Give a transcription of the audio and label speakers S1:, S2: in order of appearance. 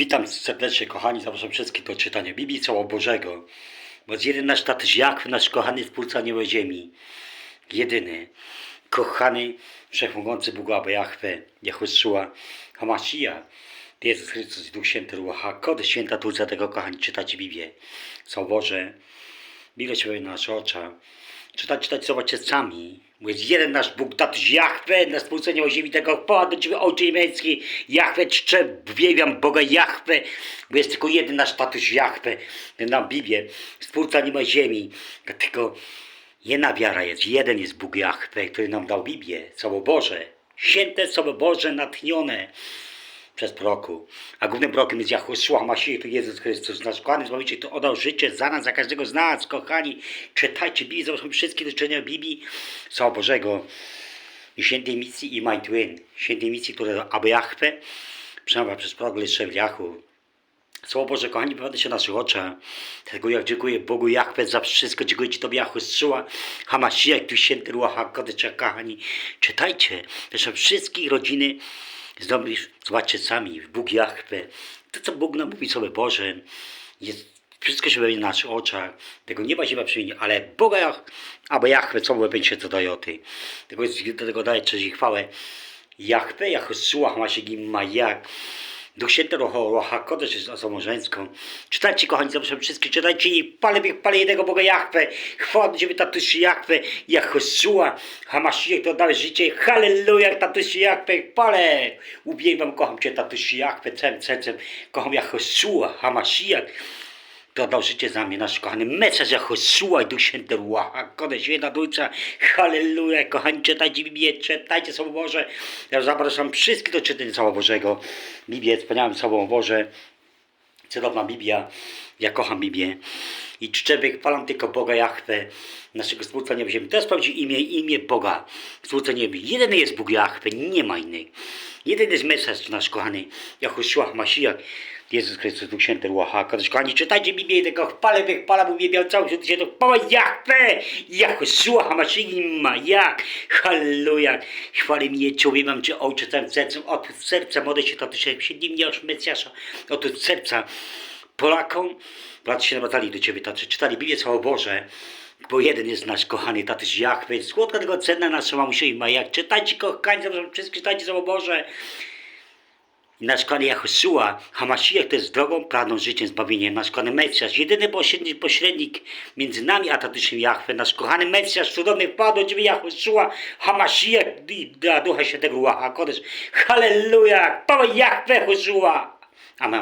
S1: Witam serdecznie, kochani. Zapraszam wszystkich do czytania Biblii Słowa Bożego. Bo jeden nasz tatyś Jachwy, nasz kochany Stwórca nieba ziemi. Jedyny, kochany, wszechmogący Bóg Abba Jachwę, Jehoszua, Hamasija, Jezus Chrystus i Duch Święty Ruacha, kody święta Trójca tego, kochani, czytacie Biblię. Słowo Boże, Bible się na nasze oczach. Czytać, czytać, zobaczcie sami. Jest jeden nasz Bóg, tatuś Jachwę, na spółcenie o ziemi tego poła do Ciebie, Ojcze niemiecki. Jachwę czczę, uwielbiam Boga Jachwę, bo jest tylko jeden nasz tatuś Jachwę, ten nam Biblię, Stwórca nieba ziemi. Dlatego jedna wiara jest, jeden jest Bóg Jachwę, który nam dał Biblię, Słowo Boże. Święte Słowo Boże natchnione przez proroku. A głównym prorokiem jest Jahoszua Masih, to Jezus Chrystus, nasz kochany Zbawiciel, kto oddał życie za nas, za każdego z nas, kochani. Czytajcie Biblię, zobaczmy wszystkie doświadczenia Biblii, Słowa Bożego i świętej misji i My Twin, świętej misji, które Abba Jahwe przemawia przez prorok Leszewliachu. Słowo Boże, kochani, powiada się w naszych oczach. Dlatego jak dziękuję Bogu Jachwę za wszystko, dziękuję Ci Tobie Jahoszua, Hamashiach, tu święty Ruach HaKodesh, kochani. Czytajcie, proszę wszystkich rodziny zdobysz, sami, Bóg Jachwę. To, co Bóg nam mówi sobie Boże, jest wszystko się będzie na naszych oczach. Tego nie ma się przyjmie, ale Boga albo Jachwę, co będzie co daje o tej. Tego do tego daje cześć i chwałę. Jachwę, Jahoszua, Hamashiach, Majak. Duch Święty Rocha Kodesh jest osobą żeńską. Czytajcie, kochani, zapraszam wszystkich, czytajcie i palę, palę jednego Boga Jachwę. Chwała do Ciebie, tatuś Jachwę, to dałeś życie. Halleluja, tatuś Jachwę, palę. Uwielbiam, kocham Cię, tatuś Jachwę, całym sercem. Kocham Jahoszua, Hamashiach. To dał życie za mnie, nasz kochany Mesjasz Jahoszua i Duch Święty Ruacha, Kodesh, jedna Trójca, Halleluja, kochani, czytajcie Biblię, czytajcie Słowo Boże. Ja zapraszam wszystkich do czytania Słowa Bożego. Biblię wspaniałym Słowo Boże, cudowna Biblia, ja kocham Biblię. I czczę, wychwalam tylko Boga Jachwę, naszego Stwórca nieba ziemi. To jest prawdziwe imię, imię Boga, Stwórca nieba. Jeden jest Bóg Jachwę, nie ma innej. Jeden jest Mesjasz, nasz kochany, Jahoszua, Masijak, Jezus Chrystus, Duch Święty, Ruacha, Kodesh. Kochani, czytajcie Biblię i tego chwalę, wychwalam, uwielbiam cały świat się do chwała Jachwę, Jahoszua, Hamashiach, jak, halleluja. Chwalę mnie, uwielbiam Cię, Ojcze, całym sercem, od serca, modlę się, tatusie, siedli mnie aż Mesjasza, od serca. Polakom, Polacy się nawracali do Ciebie, tacy czytali Biblię Słowo Boże, bo jeden jest nasz kochany tatuś Jachwę, słodka tego cenna nasza mamusia i Majak. Czytajcie, kochani, wszystkich, czytajcie Słowo Boże. Nasz kochany Jahoszua, Hamasijak to jest drogą, prawdą, życiem, zbawieniem. Nasz kochany Mesjasz, jedyny pośrednik, między nami a tatuszem Jachwę. Nasz kochany Mesjasz, cudowny wpadł do Ciebie Jahoszua, Hamasijak i Ducha Świętego Ruacha Kodesh. Halleluja! Chwała Jachwę, Joshua! Amen.